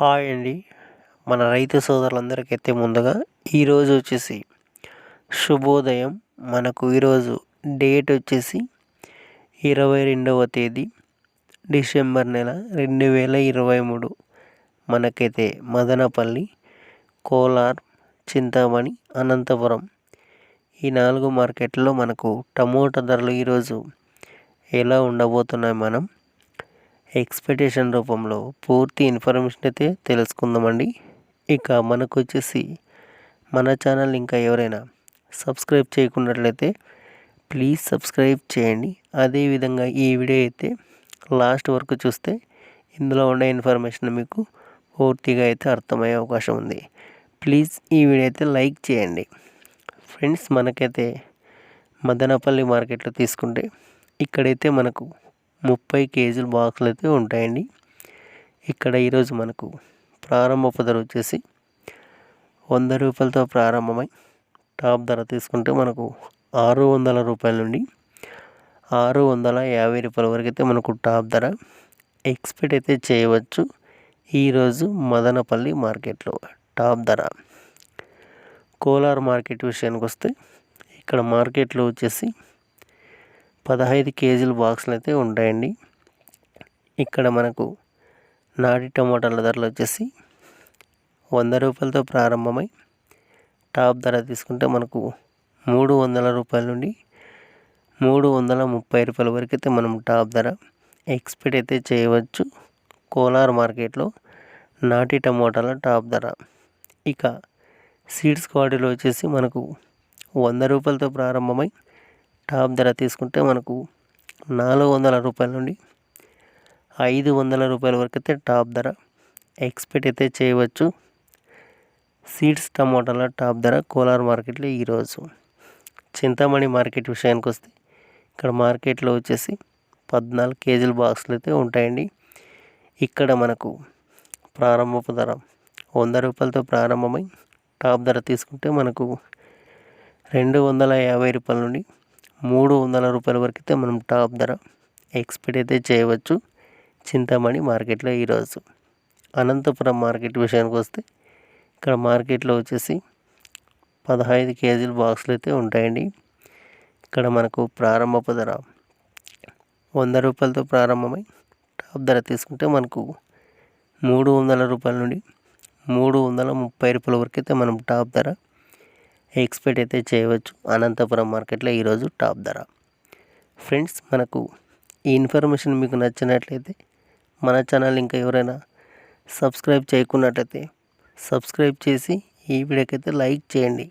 Hi అండి. మన రైతు సోదరులందరికీ అయితే ముందుగా ఈరోజు వచ్చేసి శుభోదయం. మనకు ఈరోజు డేట్ వచ్చేసి ఇరవై రెండవ తేదీ డిసెంబర్ నెల రెండు వేల ఇరవై మూడు. మనకైతే మదనపల్లి కోలార్ చింతామణి అనంతపురం ఈ నాలుగు మార్కెట్లో మనకు టమోటా ధరలు ఈరోజు ఎలా ఉండబోతున్నాయి మనం ఎక్స్పెక్టేషన్ రూపంలో పూర్తి ఇన్ఫర్మేషన్ అయితే తెలుసుకుందామండి. ఇక మనకు వచ్చేసి మన ఛానల్ ఇంకా ఎవరైనా సబ్స్క్రైబ్ చేయకున్నట్లయితే ప్లీజ్ సబ్స్క్రైబ్ చేయండి. అదేవిధంగా ఈ వీడియో అయితే లాస్ట్ వరకు చూస్తే ఇందులో ఉండే ఇన్ఫర్మేషన్ మీకు పూర్తిగా అయితే అర్థమయ్యే అవకాశం ఉంది. ప్లీజ్ ఈ వీడియో అయితే లైక్ చేయండి. ఫ్రెండ్స్ మనకైతే మదనపల్లి మార్కెట్లో తీసుకుంటే ఇక్కడైతే మనకు ముప్పై కేజీల బాక్సులు అయితే ఉంటాయండి. ఇక్కడ ఈరోజు మనకు ప్రారంభ ధర వచ్చేసి వంద రూపాయలతో ప్రారంభమై టాప్ ధర తీసుకుంటే మనకు ఆరు వందల రూపాయల నుండి ఆరు వందల యాభై రూపాయల వరకు అయితే మనకు టాప్ ధర ఎక్స్పెక్ట్ అయితే చేయవచ్చు. ఈరోజు మదనపల్లి మార్కెట్లో టాప్ ధర కోలార్ మార్కెట్ విషయానికి వస్తే ఇక్కడ మార్కెట్లో వచ్చేసి పదహైదు కేజీల బాక్సులు అయితే ఉంటాయండి. ఇక్కడ మనకు నాటి టమాటాల ధరలు వచ్చేసి వంద రూపాయలతో ప్రారంభమై టాప్ ధర తీసుకుంటే మనకు మూడు వందల రూపాయల నుండి మూడు వందల ముప్పై రూపాయల వరకు అయితే మనం టాప్ ధర ఎక్స్పెక్ట్ అయితే చేయవచ్చు. కోలార్ మార్కెట్లో నాటి టమోటాల టాప్ ధర. ఇక సీడ్స్ క్వాలిటీలో వచ్చేసి మనకు వంద రూపాయలతో ప్రారంభమై టాప్ ధర తీసుకుంటే మనకు నాలుగు వందల రూపాయల నుండి ఐదు వందల రూపాయల వరకు అయితే టాప్ ధర. ఎక్స్పెక్ట్ అయితే చేయవచ్చు. సీడ్స్ టమోటాల టాప్ ధర కోలార్ మార్కెట్లో ఈరోజు. చింతామణి మార్కెట్ విషయానికి వస్తే ఇక్కడ మార్కెట్లో వచ్చేసి పద్నాలుగు కేజీల బాక్సులు అయితే ఉంటాయండి. ఇక్కడ మనకు ప్రారంభపు ధర వంద రూపాయలతో ప్రారంభమై టాప్ ధర తీసుకుంటే మనకు రెండు వందల యాభై రూపాయల నుండి మూడు వందల రూపాయల వరకు అయితే మనం టాప్ ధర ఎక్స్పెక్ట్ అయితే చేయవచ్చు. చింతామణి మార్కెట్లో ఈరోజు అనంతపురం మార్కెట్ విషయానికి వస్తే ఇక్కడ మార్కెట్లో వచ్చేసి పదహైదు కేజీల బాక్సులు అయితే ఉంటాయండి. ఇక్కడ మనకు ప్రారంభపు ధర వంద రూపాయలతో ప్రారంభమై టాప్ ధర తీసుకుంటే మనకు మూడు వందల రూపాయల నుండి మూడు వందల ముప్పై రూపాయల వరకు అయితే మనం టాప్ ధర ఎక్స్పెక్ట్ అయితే చేయవచ్చు. అనంతపురం మార్కెట్లో ఈరోజు టాప్ ధర. ఫ్రెండ్స్ మనకు ఈ ఇన్ఫర్మేషన్ మీకు నచ్చినట్లయితే మన ఛానల్ ఇంకా ఎవరైనా సబ్స్క్రైబ్ చేయకున్నట్లయితే సబ్స్క్రైబ్ చేసి ఈ వీడియోకైతే లైక్ చేయండి.